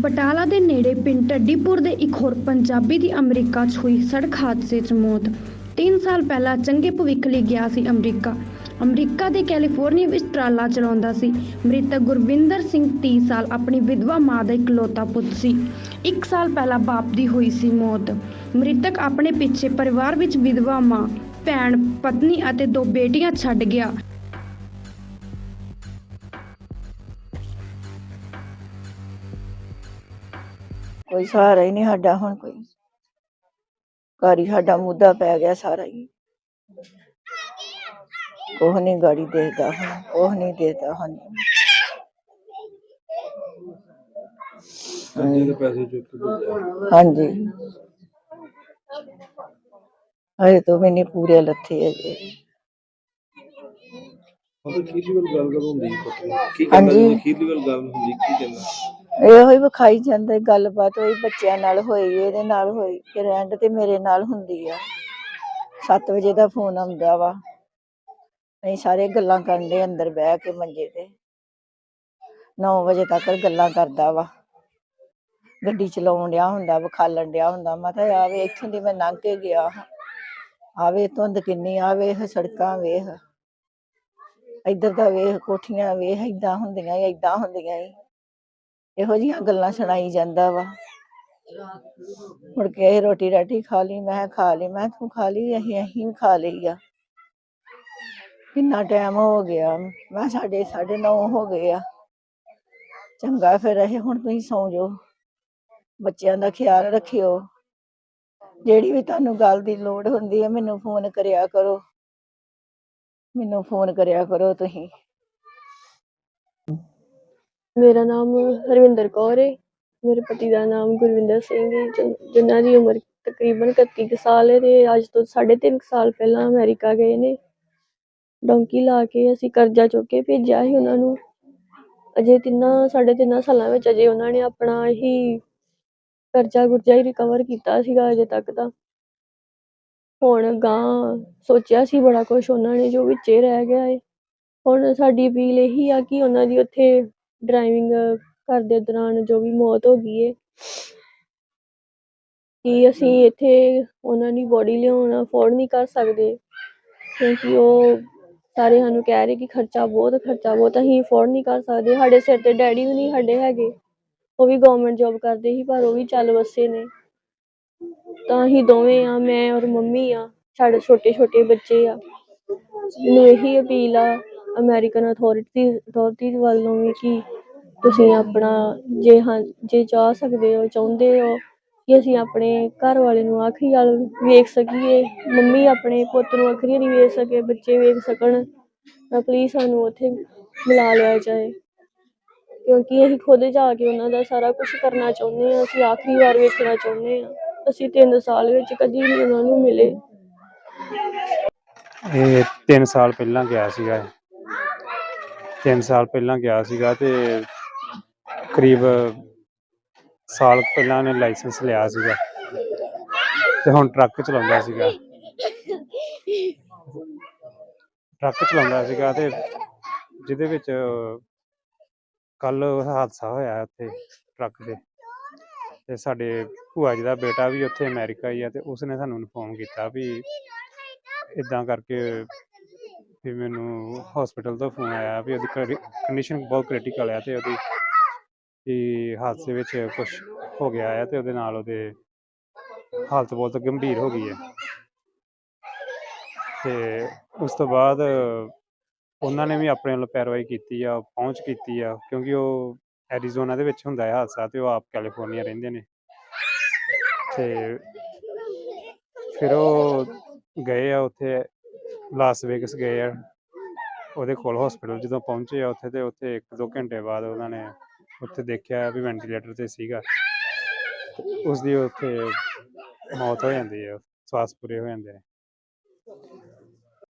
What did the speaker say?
ਬਟਾਲਾ ਦੇ ਨੇੜੇ ਪਿੰਡ ਢੱਡੀਪੁਰ ਦੇ ਇੱਕ ਹੋਰ ਪੰਜਾਬੀ ਦੀ ਅਮਰੀਕਾ 'ਚ ਹੋਈ ਸੜਕ ਹਾਦਸੇ 'ਚ ਮੌਤ। 3 ਸਾਲ ਪਹਿਲਾਂ ਚੰਗੇ ਭਵਿੱਖ ਲਈ ਗਿਆ ਸੀ ਅਮਰੀਕਾ। ਅਮਰੀਕਾ ਦੇ ਕੈਲੀਫੋਰਨੀਆ ਵਿੱਚ ਟਰਾਲਾ ਚਲਾਉਂਦਾ ਸੀ। ਮ੍ਰਿਤਕ ਗੁਰਵਿੰਦਰ ਸਿੰਘ 30 ਸਾਲ ਆਪਣੀ ਵਿਧਵਾ ਮਾਂ ਦਾ ਇਕਲੌਤਾ ਪੁੱਤ ਸੀ। 1 ਸਾਲ ਪਹਿਲਾਂ ਬਾਪ ਦੀ ਹੋਈ ਸੀ ਮੌਤ। ਮ੍ਰਿਤਕ ਆਪਣੇ ਪਿੱਛੇ ਪਰਿਵਾਰ ਵਿੱਚ ਵਿਧਵਾ ਮਾਂ, ਭੈਣ, ਪਤਨੀ ਅਤੇ ਦੋ ਬੇਟੀਆਂ ਛੱਡ ਗਿਆ। ਕੋਈ ਸਹਾਰਾ ਹੀ ਨਹੀਂ ਸਾਡਾ ਹੁਣ ਕੋਈ। ਘਰ ਹੀ ਸਾਡਾ ਮੁੱਦਾ ਪੈ ਗਿਆ ਸਾਰਾ ਹੀ। ਕੋਹ ਨਹੀਂ ਗਾੜੀ ਦੇਖਦਾ ਹੁਣ ਕੋਹ ਨਹੀਂ ਦੇਖਦਾ ਹੁਣ। ਕੰਨੇ ਦੇ ਪੈਸੇ ਚੁੱਕ ਕੇ ਭੇਜਿਆ ਹਾਂਜੀ। ਅਰੇ ਤੋਂ ਮੈਨੇ ਪੂਰੇ ਲੱਥੇ ਅਜੇ ਉਹ ਅਖੀਰਲੀ ਵਾਰ ਗੱਲ ਕਰ ਹੁੰਦੀ ਹੈ ਪਤਾ ਕੀ ਕਹਿੰਦਾ ਹਾਂਜੀ। ਜੀ ਅਖੀਰਲੀ ਵਾਰ ਗੱਲ ਹੁੰਦੀ ਕੀ ਕਹਿੰਦਾ ਇਹੋ ਹੀ ਵਿਖਾਈ ਜਾਂਦਾ, ਗੱਲਬਾਤ ਹੋਈ, ਬੱਚਿਆਂ ਨਾਲ ਹੋਈ, ਇਹਦੇ ਨਾਲ ਹੋਈ ਫਿਰ ਐਂਡ ਤੇ ਮੇਰੇ ਨਾਲ ਹੁੰਦੀ ਆ। 7 ਵਜੇ ਦਾ ਫੋਨ ਆਉਂਦਾ ਵਾ। ਅਸੀਂ ਸਾਰੇ ਗੱਲਾਂ ਕਰਨ ਦੇ ਅੰਦਰ ਬਹਿ ਕੇ ਮੰਜੇ ਤੇ। 9 ਵਜੇ ਤੱਕ ਗੱਲਾਂ ਕਰਦਾ ਵਾ। ਗੱਡੀ ਚਲਾਉਣ ਡਿਆ ਹੁੰਦਾ, ਵਿਖਾਲਣ ਡਿਆ ਹੁੰਦਾ, ਮੈਂ ਤਾਂ ਆਵੇ ਇੱਥੋਂ ਦੀ ਮੈਂ ਲੰਘ ਕੇ ਗਿਆ ਆਵੇ ਧੁੰਦ ਕਿੰਨੀ ਆਵੇ ਸੜਕਾਂ ਵੇਖ। ਇੱਧਰ ਦਾ ਵੇਖ, ਕੋਠੀਆਂ ਵੇਖ, ਏਦਾਂ ਹੁੰਦੀਆਂ ਈ ਏਦਾਂ ਹੁੰਦੀਆਂ ਈ ਇਹੋ ਜਿਹੀਆਂ ਗੱਲਾਂ ਸੁਣਾਈ ਜਾਂਦਾ ਵਾ। ਮੁੜ ਕੇ ਇਹ ਰੋਟੀ ਰਾਟੀ ਖਾ ਲਈ, ਮੈਂ ਕਿਹਾ ਖਾ ਲਈ, ਮੈਂ ਤੂੰ ਖਾ ਲਈ, ਅਸੀਂ ਅਸੀਂ ਵੀ ਖਾ ਲਈ ਆ। ਕਿੰਨਾ ਟਾਈਮ ਹੋ ਗਿਆ, ਮੈਂ ਸਾਡੇ ਸਾਢੇ ਨੌ ਹੋ ਗਏ ਆ। ਚੰਗਾ ਫਿਰ ਇਹ ਹੁਣ ਤੁਸੀਂ ਸੌਂ ਜਾਓ। ਬੱਚਿਆਂ ਦਾ ਖਿਆਲ ਰੱਖਿਓ। ਜਿਹੜੀ ਵੀ ਤੁਹਾਨੂੰ ਗੱਲ ਦੀ ਲੋੜ ਹੁੰਦੀ ਹੈ, ਮੈਨੂੰ ਫੋਨ ਕਰਿਆ ਕਰੋ। ਮੈਨੂੰ ਫੋਨ ਕਰਿਆ ਕਰੋ ਤੁਸੀਂ। ਮੇਰਾ ਨਾਮ ਹਰਵਿੰਦਰ ਕੌਰ ਹੈ ਮੇਰੇ ਪਤੀ ਦਾ ਨਾਮ ਗੁਰਵਿੰਦਰ ਸਿੰਘ ਹੈ ਜਿਨ- ਜਿਨ੍ਹਾਂ ਦੀ ਉਮਰ ਤਕਰੀਬਨ 31 ਕੁ ਸਾਲ ਹੈ ਤੇ ਅੱਜ ਤੋਂ 3.5 ਸਾਲ ਪਹਿਲਾਂ ਅਮਰੀਕਾ ਗਏ ਨੇ। ਡੋਂਕੀ ਲਾ ਕੇ ਅਸੀਂ ਕਰਜ਼ਾ ਚੁੱਕ ਕੇ ਭੇਜਿਆ ਸੀ ਉਹਨਾਂ ਨੂੰ। ਅਜੇ ਤਿੰਨਾਂ, ਸਾਢੇ ਤਿੰਨਾਂ ਸਾਲਾਂ ਵਿੱਚ ਅਜੇ ਉਹਨਾਂ ਨੇ ਆਪਣਾ ਹੀ ਕਰਜ਼ਾ ਗੁਰਜ਼ਾ ਹੀ ਰਿਕਵਰ ਕੀਤਾ ਸੀਗਾ ਅਜੇ ਤੱਕ ਤਾਂ। ਹੁਣ ਗਾਂ ਸੋਚਿਆ ਸੀ ਬੜਾ ਕੁਛ ਉਹਨਾਂ ਨੇ ਜੋ ਵਿੱਚੇ ਰਹਿ ਗਿਆ ਏ। ਹੁਣ ਸਾਡੀ ਅਪੀਲ ਇਹੀ ਆ ਕਿ ਉਹਨਾਂ ਦੀ ਉੱਥੇ ਡਰਾਈਵਿੰਗ ਕਰਦੇ ਦੌਰਾਨ ਜੋ ਵੀ ਮੌਤ ਹੋ ਗਈ ਹੈ ਕਿ ਅਸੀਂ ਇੱਥੇ ਉਹਨਾਂ ਦੀ ਬੋਡੀ ਲਿਆਉਣਾ ਅਫੋਰਡ ਨਹੀਂ ਕਰ ਸਕਦੇ ਕਿਉਂਕਿ ਉਹ ਸਾਰੇ ਸਾਨੂੰ ਕਹਿ ਰਹੇ ਕਿ ਖਰਚਾ ਬਹੁਤ ਖਰਚਾ ਬਹੁਤ ਅਸੀਂ ਅਫੋਰਡ ਨਹੀਂ ਕਰ ਸਕਦੇ ਸਾਡੇ ਸਿਰ ਤੇ ਡੈਡੀ ਵੀ ਨਹੀਂ ਸਾਡੇ ਹੈਗੇ ਉਹ ਵੀ ਗਵਰਨਮੈਂਟ ਜੌਬ ਕਰਦੇ ਸੀ ਪਰ ਉਹ ਵੀ ਚੱਲ ਵਸੇ ਨੇ। ਤਾਂ ਅਸੀਂ ਦੋਵੇਂ ਆ ਮੈਂ ਔਰ ਮੰਮੀ ਆ ਸਾਡੇ ਛੋਟੇ ਛੋਟੇ ਬੱਚੇ ਆ। ਮੈਨੂੰ ਇਹੀ ਅਪੀਲ ਆ ਅਮਰੀਕਨ ਅਥਾਰਟੀ ਅਥਾਰਟੀਜ਼ ਵੱਲੋਂ ਵੀ ਕਿ ਤੁਸੀਂ ਆਪਣਾ ਜੇ ਹਾਂ, ਜੇ ਚਾਹ ਸਕਦੇ ਹੋ, ਚਾਹੁੰਦੇ ਹੋ ਕਿ ਅਸੀਂ ਆਪਣੇ ਘਰ ਵਾਲੇ ਨੂੰ ਆਖਰੀ ਵਾਲ ਵੇਖ ਸਕੀਏ, ਮੰਮੀ ਆਪਣੇ ਪੁੱਤ ਨੂੰ ਆਖਰੀ ਨਹੀਂ ਵੇਖ ਸਕੇ, ਬੱਚੇ ਵੇਖ ਸਕਣ, ਤਾਂ ਪਲੀਜ਼ ਸਾਨੂੰ ਉੱਥੇ ਮਿਲਾ ਲਿਆ ਜਾਏ। ਕਿਉਂਕਿ ਅਸੀਂ ਖੁਦ ਜਾ ਕੇ ਉਹਨਾਂ ਦਾ ਸਾਰਾ ਕੁਝ ਕਰਨਾ ਚਾਹੁੰਦੇ ਹਾਂ, ਅਸੀਂ ਆਖਰੀ ਵਾਰ ਵੇਖਣਾ ਚਾਹੁੰਦੇ ਹਾਂ। ਅਸੀਂ 3 ਸਾਲ ਵਿੱਚ ਕਦੀ ਨਹੀਂ ਉਹਨਾਂ ਨੂੰ ਮਿਲੇ। ਇਹ 3 ਸਾਲ ਪਹਿਲਾਂ ਗਿਆ ਸੀਗਾ 3 ਸਾਲ ਪਹਿਲਾਂ ਗਿਆ ਸੀਗਾ ਤੇ ਕਰੀਬ ਸਾਲ ਪਹਿਲਾਂ ਉਹਨੇ ਲਾਇਸੈਂਸ ਲਿਆ ਸੀਗਾ ਤੇ ਹੁਣ ਟਰੱਕ ਚਲਾਉਂਦਾ ਸੀਗਾ। ਟਰੱਕ ਚਲਾਉਂਦਾ ਸੀਗਾ ਤੇ ਜਿਹਦੇ ਵਿੱਚ ਕੱਲ ਹਾਦਸਾ ਹੋਇਆ ਉੱਥੇ ਟਰੱਕ ਦੇ ਤੇ ਸਾਡੇ ਭੂਆ ਜੀ ਦਾ ਬੇਟਾ ਵੀ ਉੱਥੇ ਅਮਰੀਕਾ ਹੀ ਆ ਤੇ ਉਸਨੇ ਸਾਨੂੰ ਇਨਫੋਰਮ ਕੀਤਾ ਵੀ ਇਦਾਂ ਕਰਕੇ ਵੀ ਮੈਨੂੰ ਹਸਪੀਟਲ ਤੋਂ ਫੋਨ ਆਇਆ ਵੀ ਉਹਦੀ ਕੰਡੀਸ਼ਨ ਬਹੁਤ ਕ੍ਰਿਟੀਕਲ ਆ ਤੇ ਉਹਦੀ ਵੀ ਹਾਦਸੇ ਵਿੱਚ ਕੁਝ ਹੋ ਗਿਆ ਹੈ ਤੇ ਉਹਦੇ ਨਾਲ ਉਹਦੇ ਹਾਲਤ ਬਹੁਤ ਗੰਭੀਰ ਹੋ ਗਈ ਹੈ। ਤੇ ਉਸ ਤੋਂ ਬਾਅਦ ਉਹਨਾਂ ਨੇ ਵੀ ਆਪਣੇ ਵੱਲੋਂ ਪੈਰਵਾਈ ਕੀਤੀ ਆ, ਪਹੁੰਚ ਕੀਤੀ ਆ, ਕਿਉਂਕਿ ਉਹ ਐਰੀਜ਼ੋਨਾ ਦੇ ਵਿੱਚ ਹੁੰਦਾ ਹੈ ਹਾਦਸਾ ਤੇ ਉਹ ਆਪ ਕੈਲੀਫੋਰਨੀਆ ਰਹਿੰਦੇ ਨੇ। ਤੇ ਫਿਰ ਉਹ ਗਏ ਆ ਉੱਥੇ ਲਾਸ ਵੇਗਸ ਗਏ ਆ। ਉਹਦੇ ਕੋਲ ਹਸਪੀਟਲ ਜਦੋਂ ਪਹੁੰਚੇ ਆ ਉੱਥੇ ਤੇ ਉੱਥੇ 1-2 ਘੰਟੇ ਬਾਅਦ ਉਹਨਾਂ ਨੇ ਉੱਥੇ ਦੇਖਿਆ ਵੀ ਵੈਂਟੀਲੇਟਰ ਤੇ ਸੀਗਾ। ਤੇ ਉਸ ਦੀ ਉੱਥੇ ਮੌਤ ਹੋ ਜਾਂਦੀ ਹੈ, ਸਵਾਸ ਪੂਰੇ ਹੋ ਜਾਂਦੇ ਨੇ।